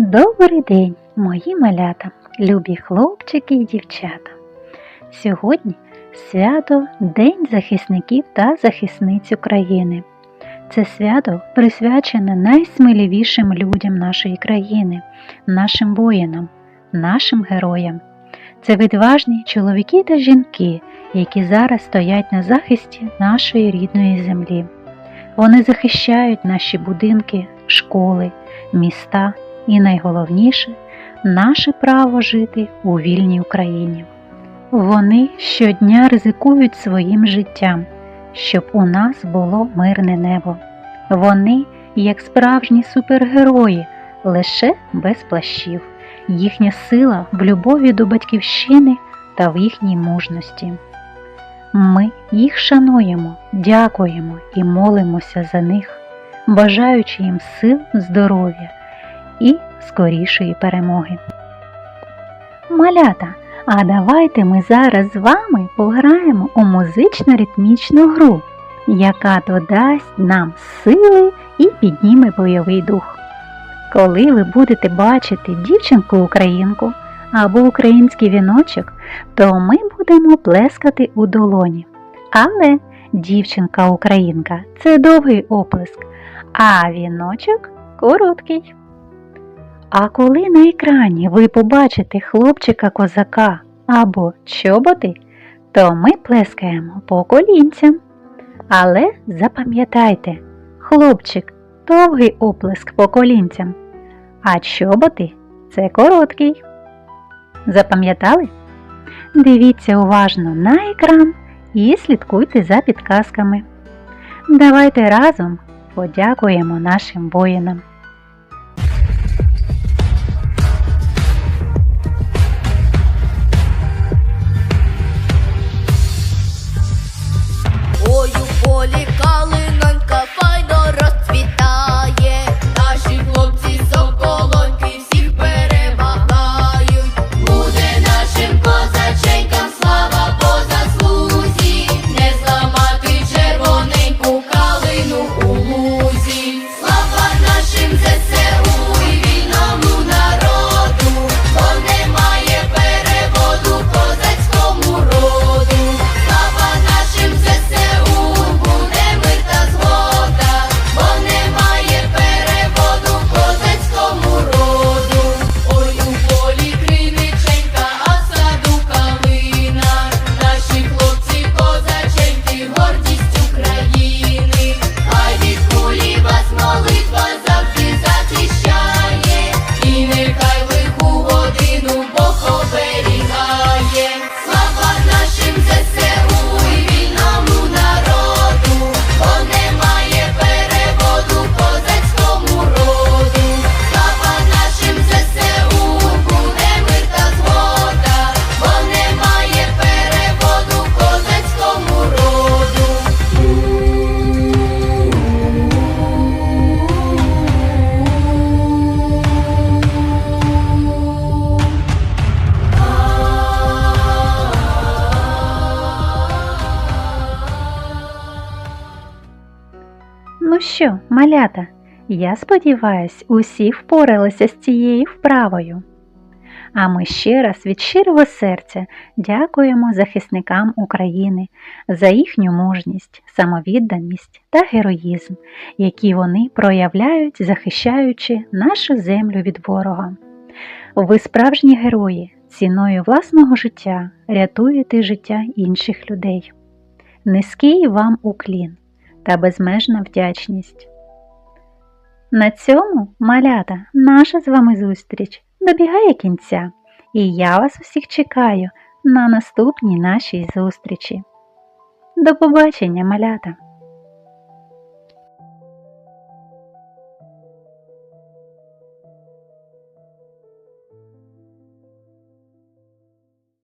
Добрий день, мої малята, любі хлопчики і дівчата. Сьогодні свято День захисників та захисниць України. Це свято присвячене найсміливішим людям нашої країни, нашим воїнам, нашим героям. Це відважні чоловіки та жінки, які зараз стоять на захисті нашої рідної землі. Вони захищають наші будинки, школи, міста і найголовніше наше право жити у вільній Україні. Вони щодня ризикують своїм життям, щоб у нас було мирне небо. Вони, як справжні супергерої, лише без плащів. Їхня сила в любові до батьківщини та в їхній мужності. Ми їх шануємо, дякуємо і молимося за них, бажаючи їм сил, здоров'я і скорішої перемоги. Малята, а давайте ми зараз з вами пограємо у музично-ритмічну гру, яка додасть нам сили і підніме бойовий дух. Коли ви будете бачити дівчинку-українку або український віночок, то ми будемо плескати у долоні. Але дівчинка-українка це довгий оплеск, а віночок короткий. А коли на екрані ви побачите хлопчика-козака або чоботи, то ми плескаємо по колінцям. Але запам'ятайте, хлопчик довгий оплеск по колінцям, а чоботи це короткий. Запам'ятали? Дивіться уважно на екран і слідкуйте за підказками. Давайте разом подякуємо нашим воїнам. Що, малята, я сподіваюсь, усі впоралися з цією вправою. А ми ще раз від щирого серця дякуємо захисникам України за їхню мужність, самовідданість та героїзм, які вони проявляють, захищаючи нашу землю від ворога. Ви справжні герої, ціною власного життя рятуєте життя інших людей. Низький вам уклін та безмежна вдячність. На цьому, малята, наша з вами зустріч добігає кінця, і я вас усіх чекаю на наступній нашій зустрічі. До побачення, малята!